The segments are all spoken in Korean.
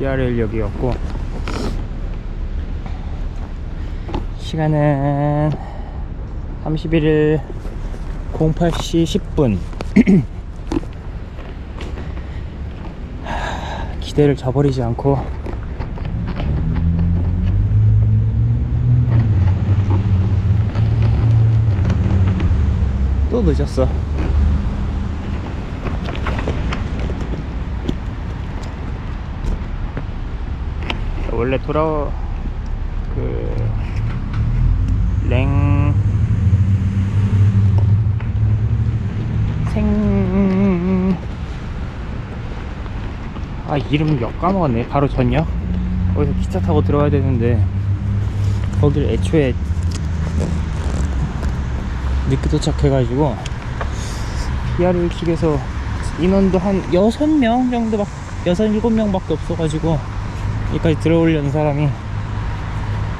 DRL역이었고. 시간은 31일 08시 10분. 기대를 저버리지 않고. 또 늦었어 원래 돌아 그랭 생... 아 이름 역 까먹었네. 바로 전역? 거기서 기차 타고 들어가야 되는데. 거길 애초에 늦게 도착해가지고 PR을 측에서 인원도 한 6명 정도 막 6, 7명 밖에 없어가지고 여기까지 들어오려는 사람이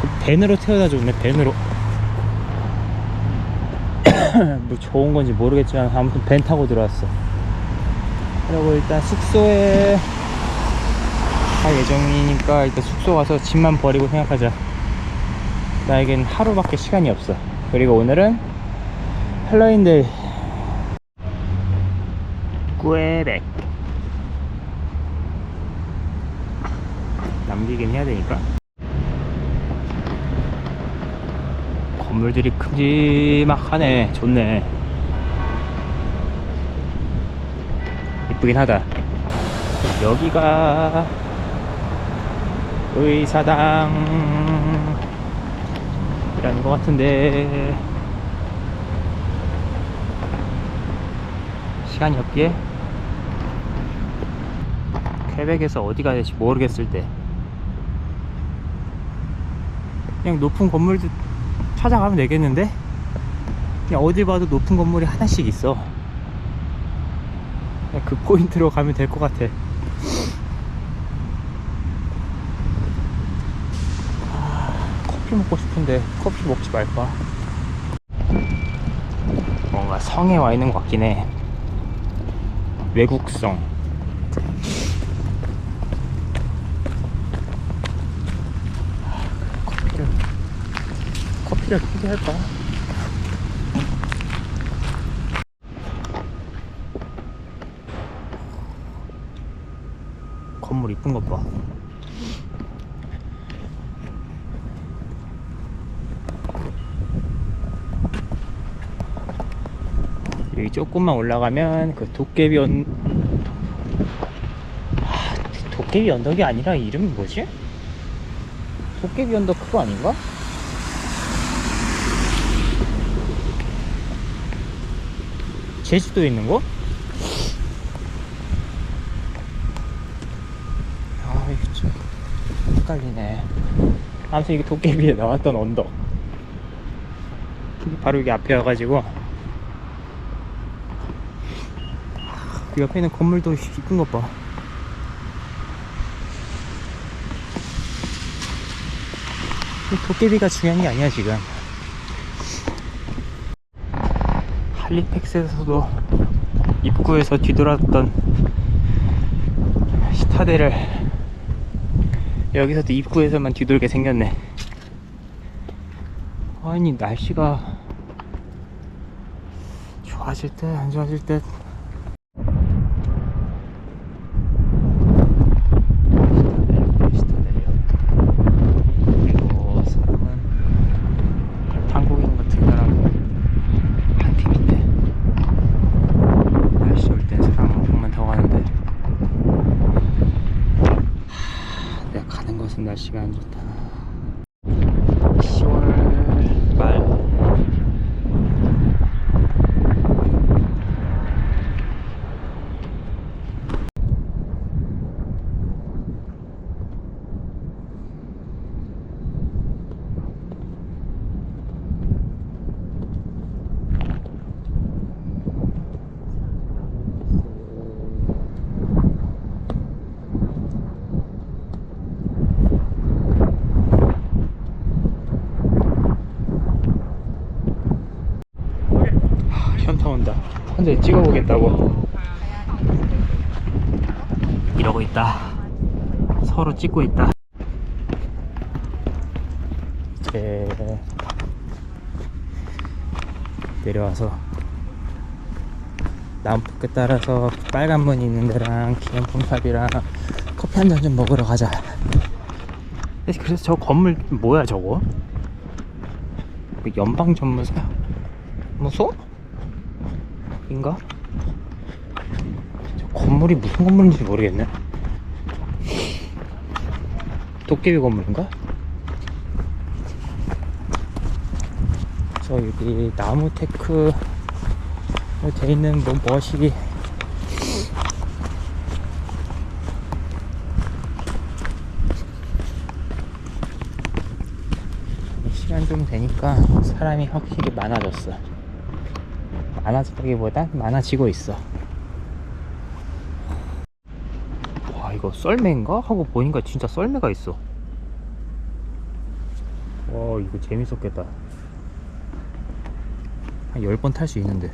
그 밴으로 태워다 줬네 밴으로. 뭐 좋은 건지 모르겠지만 아무튼 밴 타고 들어왔어. 그리고 일단 숙소에 갈 예정이니까 일단 숙소 가서 짐만 버리고 생각하자. 나에겐 하루밖에 시간이 없어. 그리고 오늘은 헬로윈데이. 꾸에백 남기긴 해야 되니까. 건물들이 큼지막하네. 좋네. 이쁘긴 하다. 여기가 의사당 이라는 것 같은데. 시간이 없기에. 퀘벡에서 어디 가야 될지 모르겠을 때 그냥 높은 건물들 찾아가면 되겠는데? 그냥 어디 봐도 높은 건물이 하나씩 있어. 그냥 그 포인트로 가면 될 것 같아. 아, 커피 먹고 싶은데 커피 먹지 말까? 뭔가 성에 와 있는 것 같긴 해. 외국성 커피를 커피를 포기할까? 건물 이쁜 것 봐. 여기 조금만 올라가면 그 도깨비 언 아, 도깨비 언덕이 아니라 이름이 뭐지? 도깨비 언덕 그거 아닌가? 제주도에 있는 거? 아 이거 좀 헷갈리네. 아무튼 이게 도깨비에 나왔던 언덕. 바로 여기 앞에 와가지고. 그 옆에 있는 건물도 이쁜 것봐. 도깨비가 중요한 게 아니야 지금 할리팩스에서도 입구에서 뒤돌았던 시타데를 여기서도 입구에서만 뒤돌게 생겼네. 아니 날씨가 좋아질 때안 좋아질 때 시타데리아 그리고 사람은 한국인 같은 사람 한 팀인데 날씨 좋을 땐 사람 엄청만 타고 가는데 하, 내가 가는 것은 안 좋다 10월 말 혼자 찍어보겠다고. 이러고 있다. 서로 찍고 있다. 이제 내려와서 나무끝 따라서 빨간 문 있는 데랑 기념품샵이랑 커피 한 잔 좀 먹으러 가자. 그래서 저 건물 뭐야 저거? 그 연방 전무사 무소? 인가? 저 건물이 무슨 건물인지 모르겠네. 도깨비 건물인가? 저 여기 나무 테크 돼 있는 뭐 멋이 시간 좀 되니까 사람이 확실히 많아졌어. 많아졌다기보단 많아지고 있어. 와 이거 썰매인가? 하고 보니까 진짜 썰매가 있어. 와 이거 재밌었겠다. 한 10번 탈 수 있는데.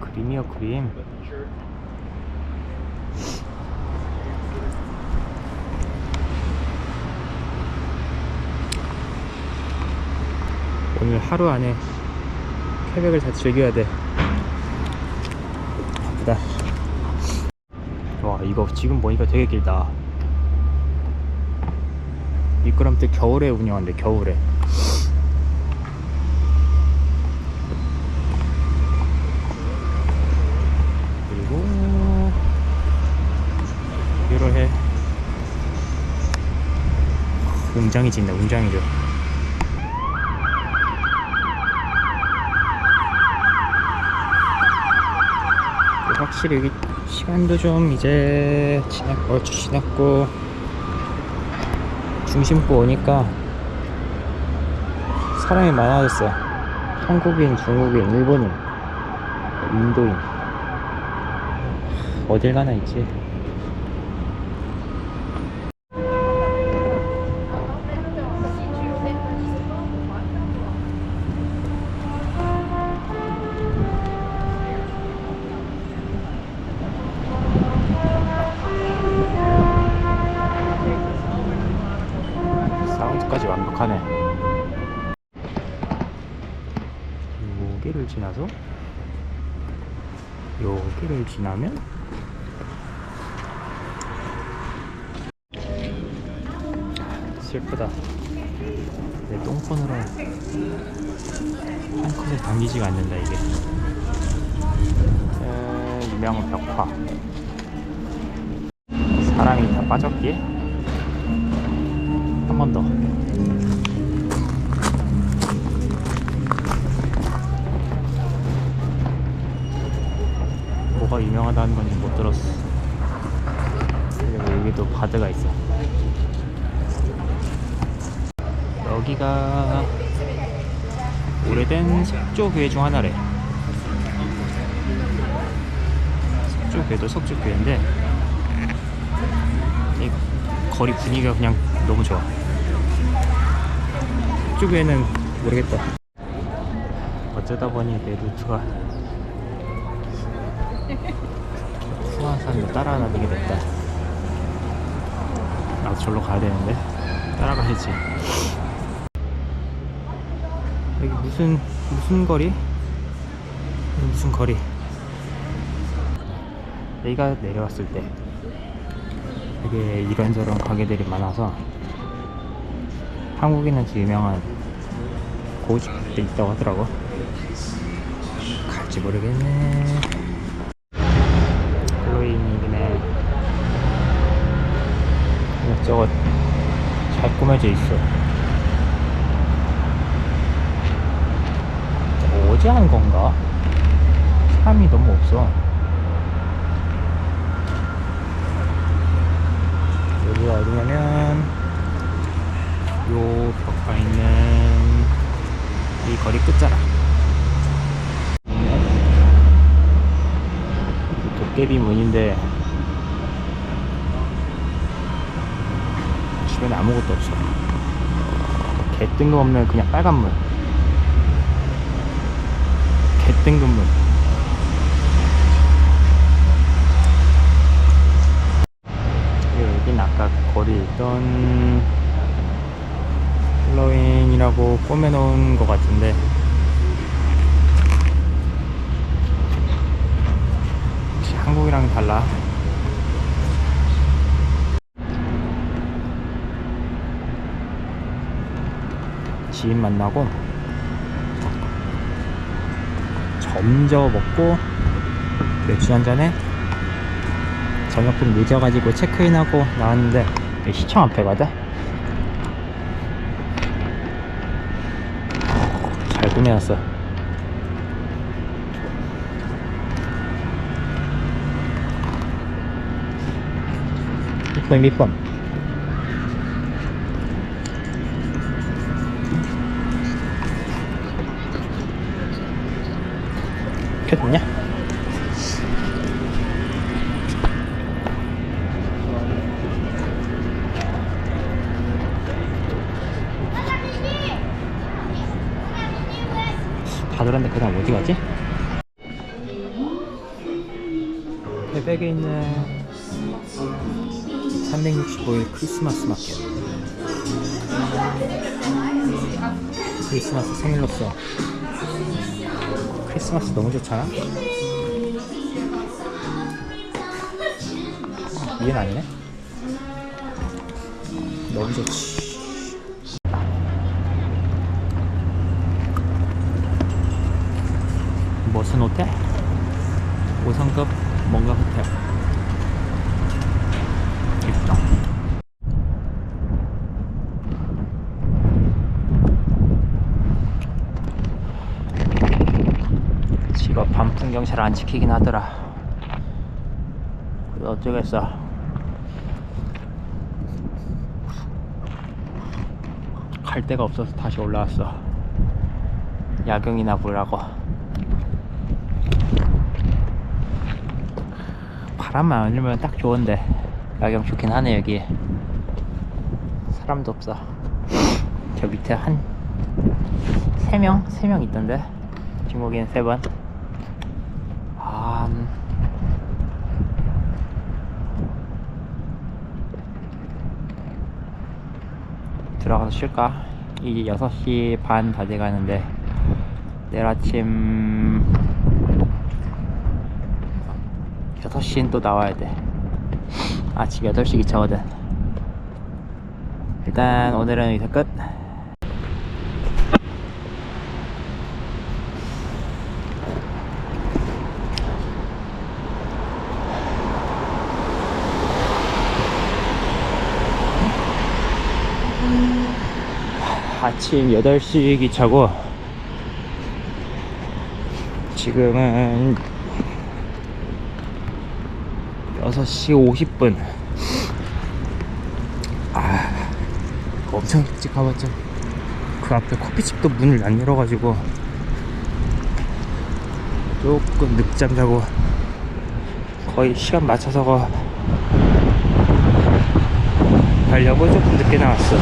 그림이야 그림. 오늘 하루 안에 쾌백을 다 즐겨야 돼. 바쁘다. 와 이거 지금 보니까 되게 길다. 미끄럼틀 겨울에 운영한대 겨울에. 그리고 유로해 웅장이 진다 웅장이죠. 확실히 시간도 좀 이제 지났고 얼추 지났고 중심부 오니까 사람이 많아졌어 한국인, 중국인, 일본인, 인도인. 어딜 가나 있지 여기를 지나서 여기를 지나면 슬프다. 내 똥폰으로 한 컷에 담기지가 않는다 이게. 에, 유명한 벽화. 사람이 다 빠졌기에 한 번 더. 유명하다는 건지 못 들었어. 그리고 여기도 바드가 있어. 여기가 오래된 석조교회 중 하나래. 석조교회도 석조교회인데 이 거리 분위기가 그냥 너무 좋아. 이쪽에는 모르겠다. 어쩌다 보니 내 루트가 수완산도 따라다니게 됐다. 나도 절로 가야 되는데 따라가야지. 여기 무슨 무슨 거리? 무슨 거리? 여기가 내려왔을 때 되게 이런저런 가게들이 많아서 한국인한테 유명한 고집도 있다고 하더라고 갈지 모르겠네 저것 잘 꾸며져 있어. 어제 한 건가? 사람이 너무 없어. 여기가 어디냐면 요 벽가 있는 이 거리 끝자락. 도깨비 문인데 것도 없어. 개 뜬금없는 그냥 빨간 물. 개뜬금 물. 여긴 아까 거리에 있던 플로잉이라고 꾸며놓은 것 같은데. 한국이랑 달라? 지인 만나고 점저 먹고 맥주 한잔에 저녁 좀 늦어가지고 체크인하고 나왔는데 시청 앞에거든 잘 꾸며놨어. 이쁨 이쁨 365일 크리스마스 마켓 크리스마스 생일로서 크리스마스 너무 좋잖아? 이해는 아니네? 너무 좋지 무슨 호텔? 5성급 뭔가 호텔 이쁘다 반풍경 잘 안 지키긴 하더라. 어쩌겠어. 갈 데가 없어서 다시 올라왔어. 야경이나 보려고. 바람만 안 일면 딱 좋은데. 야경 좋긴 하네 여기. 사람도 없어. 저 밑에 한 3명? 3명 있던데? 중국인 3번 들어가서 쉴까? 이제 6시 반 다 돼가는데 내일 아침 6시엔 또 나와야 돼. 아침 8시 기차거든. 일단 오늘은 여기서 끝. 아침 8시 기차고 지금은 6시 50분. 아 엄청 일찍 가봤죠? 그 앞에 커피집도 문을 안 열어가지고 조금 늦잠 자고 거의 시간 맞춰서 가 가려고 조금 늦게 나왔어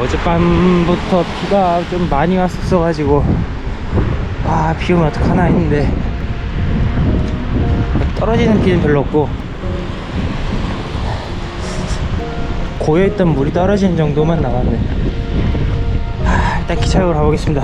어젯밤부터 비가 좀 많이 왔었어 가지고 아 비 오면 어떡하나 했는데 떨어지는 비는 별로 없고 고여있던 물이 떨어지는 정도만 나왔네. 아, 일단 기차역으로 가보겠습니다